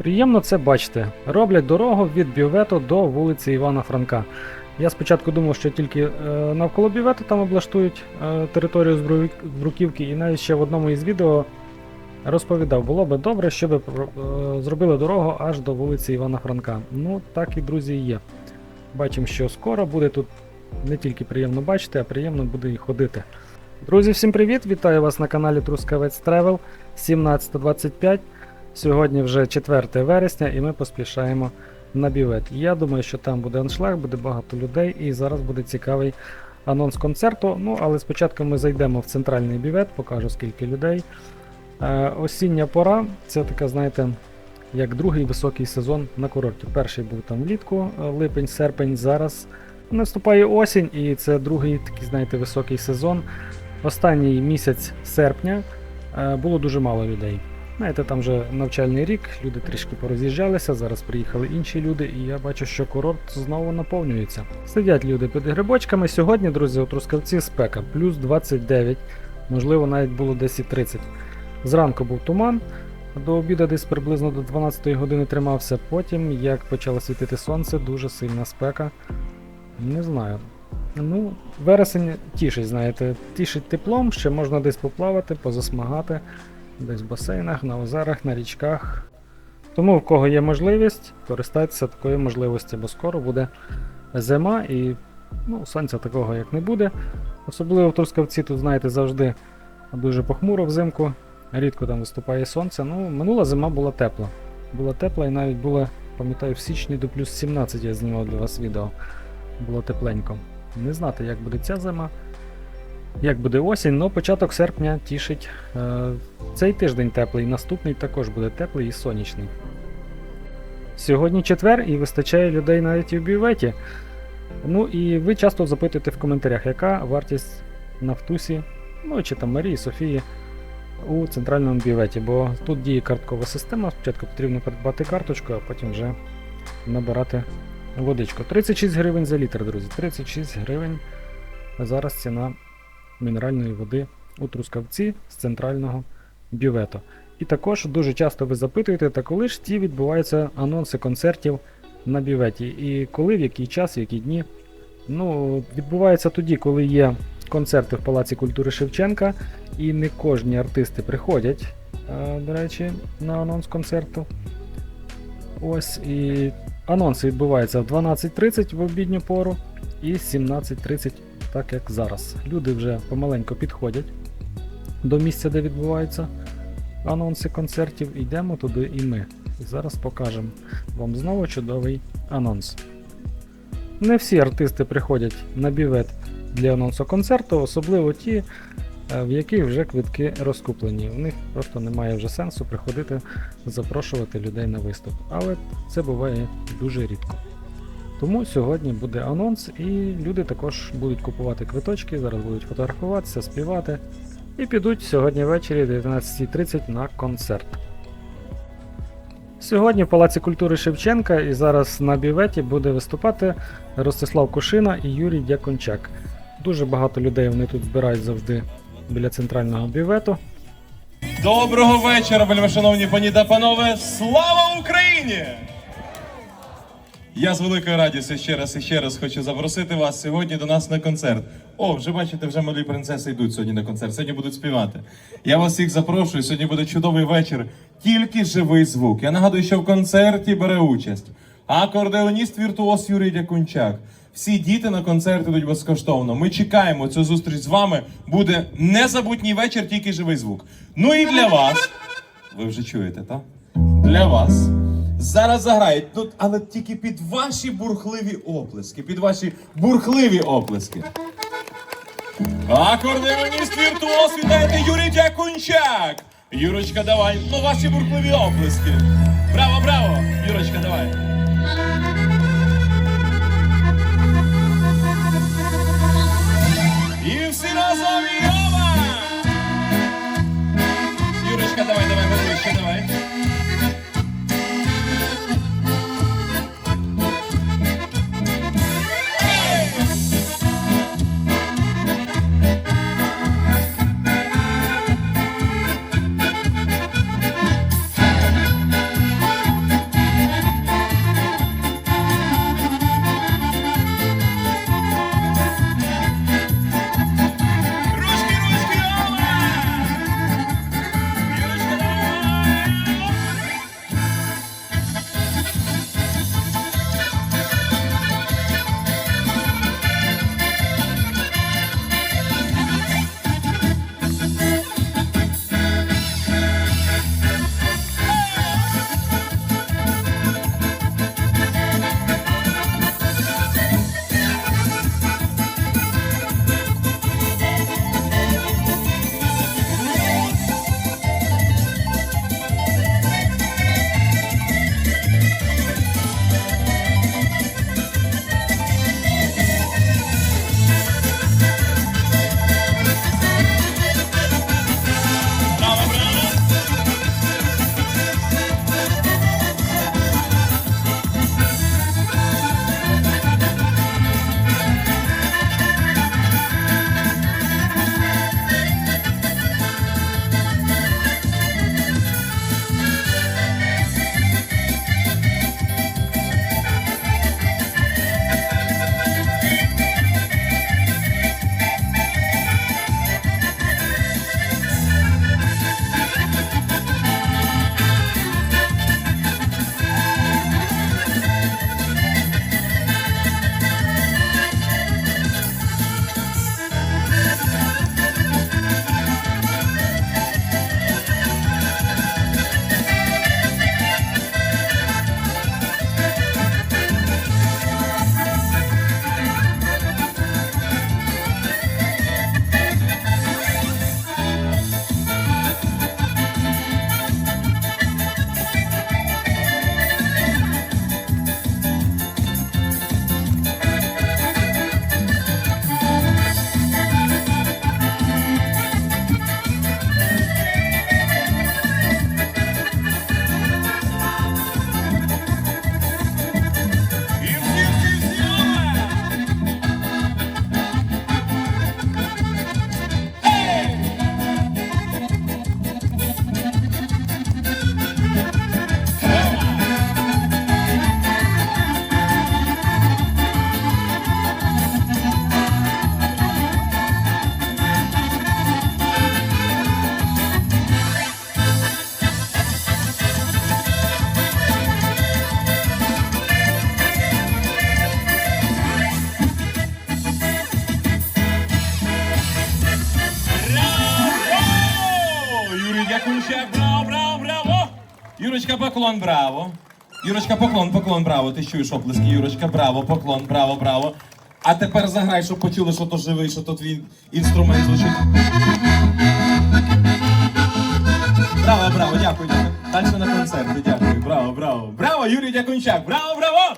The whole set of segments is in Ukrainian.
Приємно це бачити. Роблять дорогу від бювету до вулиці Івана Франка. Я спочатку думав, що тільки е, навколо бювету там облаштують е, територію Збру- Збруківки, і навіть ще в одному із відео розповідав, було би добре, щоб е, зробили дорогу аж до вулиці Івана Франка. Ну, так і друзі є. Бачимо, що скоро буде тут не тільки приємно бачити, а приємно буде і ходити. Друзі, всім привіт! Вітаю вас на каналі Трускавець Travel 17.25. Сьогодні вже 4 вересня і ми поспішаємо на бівет. Я думаю, що там буде аншлаг, буде багато людей і зараз буде цікавий анонс концерту. Ну, але спочатку ми зайдемо в центральний бівет, покажу скільки людей. Е, осіння пора це така, знаєте, як другий високий сезон на курорті. Перший був там влітку, е, липень, серпень. Зараз наступає осінь, і це другий такий, знаєте, високий сезон. Останній місяць серпня е, було дуже мало людей. Знаєте, там вже навчальний рік, люди трішки пороз'їжджалися, зараз приїхали інші люди, і я бачу, що курорт знову наповнюється. Сидять люди під грибочками. Сьогодні, друзі, у Трускавці спека, плюс 29, можливо, навіть було десь і 30. Зранку був туман, до обіду десь приблизно до 12 години тримався. Потім, як почало світити сонце, дуже сильна спека. Не знаю. Ну, вересень тішить, знаєте, тішить теплом, ще можна десь поплавати, позасмагати, десь в басейнах, на озерах, на річках. Тому, в кого є можливість, користайтеся такою можливістю, бо скоро буде зима і ну, сонця такого як не буде. Особливо в Трускавці тут, знаєте, завжди дуже похмуро взимку, рідко там виступає сонце. Ну, минула зима була тепла. Була тепла і навіть була, пам'ятаю, в січні до плюс 17 я знімав для вас відео. Було тепленько. Не знати, як буде ця зима, як буде осінь, але початок серпня тішить. Е, цей тиждень теплий, наступний також буде теплий і сонячний. Сьогодні четвер і вистачає людей навіть і в бюветі. Ну і ви часто запитуєте в коментарях, яка вартість Нафтусі, ну чи там Марії, Софії у центральному бюветі, бо тут діє карткова система. Спочатку потрібно придбати карточку, а потім вже набирати водичку. 36 гривень за літр, друзі. 36 гривень. Зараз ціна мінеральної води у Трускавці з центрального бювету. І також дуже часто ви запитуєте, та коли ж ті відбуваються анонси концертів на бюветі. І коли, в який час, в які дні. Ну, відбувається тоді, коли є концерти в Палаці культури Шевченка, і не кожні артисти приходять, е, до речі, на анонс концерту. Ось і анонси відбуваються в 12.30 в обідню пору і 17.30, так як зараз. Люди вже помаленько підходять до місця, де відбуваються анонси концертів. Йдемо туди і ми. І зараз покажемо вам знову чудовий анонс. Не всі артисти приходять на бівет для анонсу концерту, особливо ті, е, в яких вже квитки розкуплені. В них просто немає вже сенсу приходити запрошувати людей на виступ. Але це буває дуже рідко. Тому сьогодні буде анонс, і люди також будуть купувати квиточки, зараз будуть фотографуватися, співати. І підуть сьогодні ввечері 19.30 на концерт. Сьогодні в Палаці культури Шевченка і зараз на бюветі буде виступати Ростислав Кушина і Юрій Дякончак. Дуже багато людей вони тут збирають завжди біля центрального бювету. Доброго вечора, вельмишановні пані та панове! Слава Україні! Я з великою радістю ще раз і ще раз хочу запросити вас сьогодні до нас на концерт. О, вже бачите, вже малі принцеси йдуть сьогодні на концерт. Сьогодні будуть співати. Я вас всіх запрошую. Сьогодні буде чудовий вечір. Тільки живий звук. Я нагадую, що в концерті бере участь акордеоніст віртуоз Юрій Дякунчак. Всі діти на концерт ідуть безкоштовно. Ми чекаємо цю зустріч з вами. Буде незабутній вечір, тільки живий звук. Ну і для вас. Ви вже чуєте, так? Для вас. Зараз заграють, ну, але тільки під ваші бурхливі оплески, під ваші бурхливі оплески. Акордеоніст віртуоз, вітаєте Юрій Дякунчак! Юрочка, давай, ну ваші бурхливі оплески. Браво, браво! Юрочка, давай. І всі разом Йова! Юрочка, давай, давай, ближче, давай. Поклон, браво. Юрочка, поклон, поклон, браво. Ти чуєш оплески, Юрочка, браво, поклон, браво, браво. А тепер заграй, щоб почули, що то живий, що то твій інструмент звучить. Браво, браво, дякую, дякую. Далі на концерти, дякую. Браво, браво. Браво, Юрій Дякунчак, браво, браво!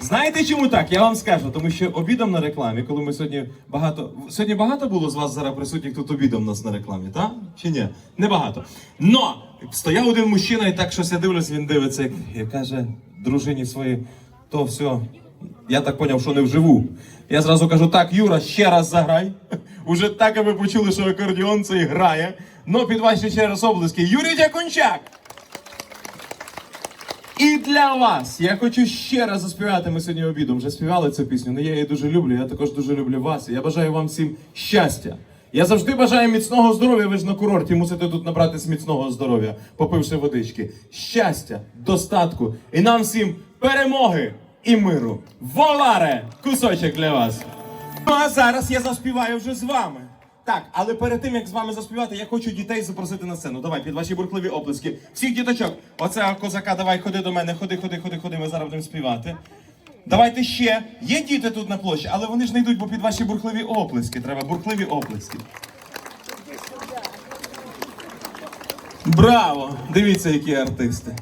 Знаєте чому так? Я вам скажу, тому що обідом на рекламі, коли ми сьогодні багато. Сьогодні багато було з вас зараз присутніх тут обідом нас на рекламі, так? Чи ні? Небагато. Но стояв один мужчина і так щось я дивлюсь, він дивиться, і каже дружині своїй, то все. Я так поняв, що не вживу. Я зразу кажу, так, Юра, ще раз заграй. Уже так, аби почули, що акордіон цей грає. Ну, під ваші ще раз облиски. Юрій Дякунчак! І для вас я хочу ще раз заспівати. Ми сьогодні обідом вже співали цю пісню. але я її дуже люблю. Я також дуже люблю вас. Я бажаю вам всім щастя. Я завжди бажаю міцного здоров'я. Ви ж на курорті мусите тут набратись міцного здоров'я, попивши водички. Щастя, достатку і нам всім перемоги і миру. Воларе! Кусочок для вас. Ну а зараз я заспіваю вже з вами. Так, але перед тим як з вами заспівати, я хочу дітей запросити на сцену. Давай під ваші бурхливі оплески. Всіх діточок, оце козака, давай ходи до мене, ходи, ходи, ходи, ходи. Ми зараз будемо співати. Давайте ще. Є діти тут на площі, але вони ж не йдуть, бо під ваші бурхливі оплески. Треба бурхливі оплески. Браво! Дивіться, які артисти.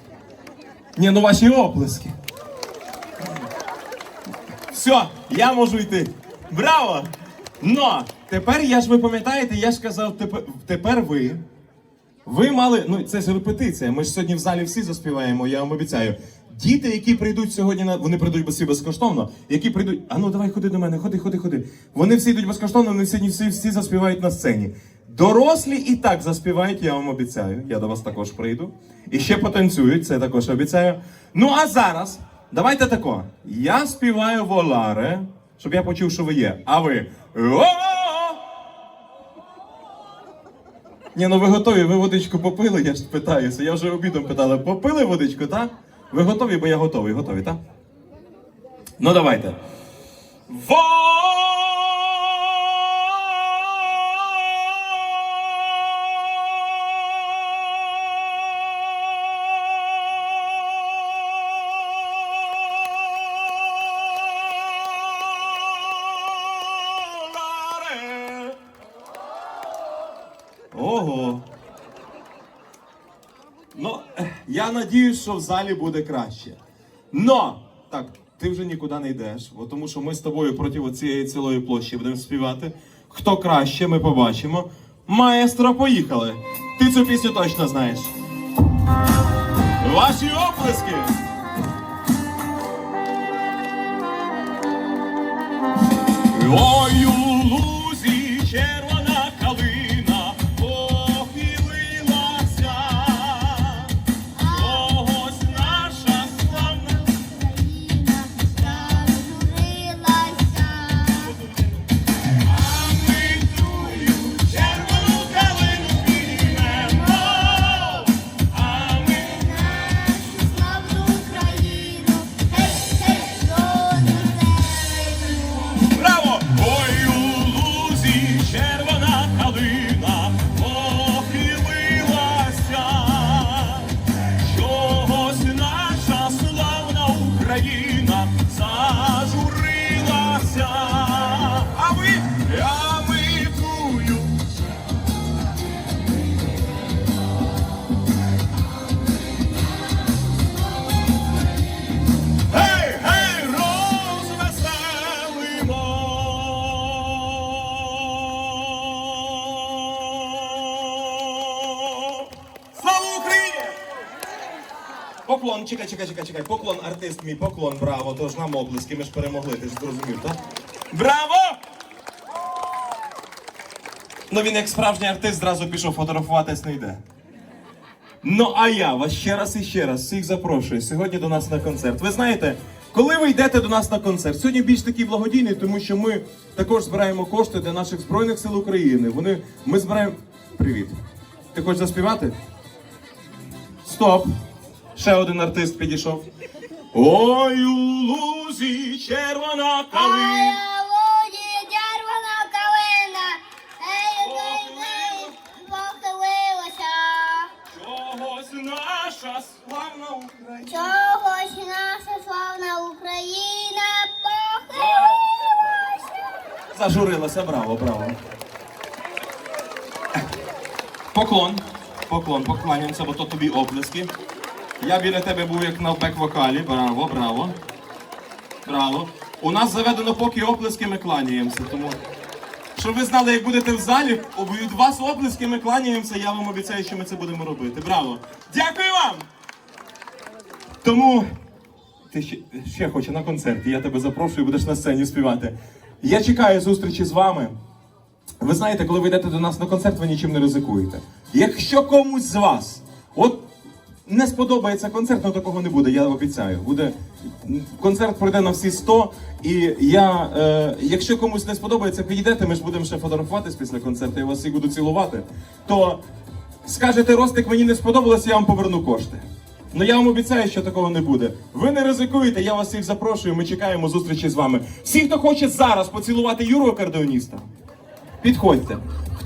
Ні, ну ваші оплески. Все, я можу йти. Браво! Но тепер я ж ви пам'ятаєте, я ж казав, тепер, тепер ви. Ви мали, ну це ж репетиція. Ми ж сьогодні в залі всі заспіваємо, я вам обіцяю. Діти, які прийдуть сьогодні на вони прийдуть всі безкоштовно, які прийдуть. А ну давай ходи до мене, ходи, ходи, ходи. Вони всі йдуть безкоштовно, вони сьогодні всі, всі заспівають на сцені. Дорослі і так заспівають, я вам обіцяю. Я до вас також прийду. І ще потанцюють, це також обіцяю. Ну а зараз, давайте тако. Я співаю воларе, щоб я почув, що ви є. А ви. Ні, ну ви готові, ви водичку попили, я ж питаюся. Я вже обідом питала, попили водичку, так? Ви готові, бо я готовий, готові, так? Ну давайте. Воларе. Я надіюсь, що в залі буде краще. Но! Так, ти вже нікуди не йдеш, бо тому що ми з тобою проти цієї цілої площі будемо співати. Хто краще, ми побачимо. Маестро, поїхали. Ти цю пісню точно знаєш. Ваші оплески! Ой, у лузі червона Україна зажурилася. Поклон, чекай, чекай, чекай, чекай. Поклон, артист мій, поклон, браво. Тож нам облиски, ми ж перемогли, ти ж зрозумів, так? Браво! Ну він як справжній артист зразу пішов фотографуватись не йде. Ну а я вас ще раз і ще раз всіх запрошую сьогодні до нас на концерт. Ви знаєте, коли ви йдете до нас на концерт, сьогодні більш такий благодійний, тому що ми також збираємо кошти для наших збройних сил України. Вони ми збираємо. Привіт. Ти хочеш заспівати? Стоп! Ще один артист підійшов. Ой, у лузі червона калина. Чогось наша Чогось наша славна Україна похилилася. Зажурилася, браво, браво. Поклон. Поклон, покланяємося, бо то тобі оплески. Я біля тебе був як на бек-вокалі. Браво, браво. Браво. У нас заведено поки оплески ми кланяємося, тому. Щоб ви знали, як будете в залі, від вас оплески ми кланяємося, я вам обіцяю, що ми це будемо робити. Браво! Дякую вам! Тому ти ще, ще хоче на концерті. Я тебе запрошую, будеш на сцені співати. Я чекаю зустрічі з вами. Ви знаєте, коли ви йдете до нас на концерт, ви нічим не ризикуєте. Якщо комусь з вас от не сподобається концерт, ну такого не буде, я обіцяю. Буде концерт пройде на всі 100, і я, е, якщо комусь не сподобається, підійдете, ми ж будемо ще фотографуватись після концерту, я вас всіх буду цілувати. То скажете, Ростик, мені не сподобалось, я вам поверну кошти. Ну я вам обіцяю, що такого не буде. Ви не ризикуєте, я вас всіх запрошую. Ми чекаємо зустрічі з вами. Всі, хто хоче зараз поцілувати Юру акордеоніста, підходьте.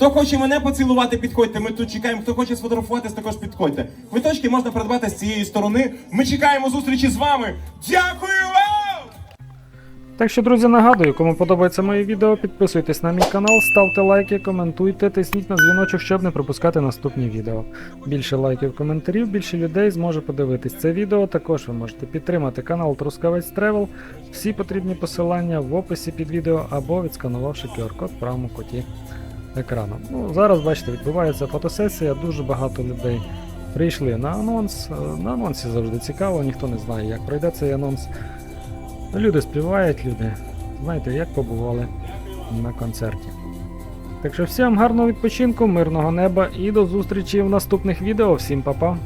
Хто хоче мене поцілувати, підходьте. Ми тут чекаємо. Хто хоче сфотографуватись, також підходьте. Квиточки можна придбати з цієї сторони. Ми чекаємо зустрічі з вами. Дякую вам! Так що, друзі, нагадую, кому подобається моє відео, підписуйтесь на мій канал, ставте лайки, коментуйте, тисніть на дзвіночок, щоб не пропускати наступні відео. Більше лайків, коментарів, більше людей зможе подивитись це відео. Також ви можете підтримати канал Трускавець Тревел. Всі потрібні посилання в описі під відео або відсканувавши QR-код в правому куті екрану. Ну, зараз, бачите, відбувається фотосесія, дуже багато людей прийшли на анонс. Е, На анонсі завжди цікаво, ніхто не знає, як пройде цей анонс. Люди співають, люди, знаєте, як побували на концерті. Так що всім гарного відпочинку, мирного неба і до зустрічі в наступних відео. Всім па-па!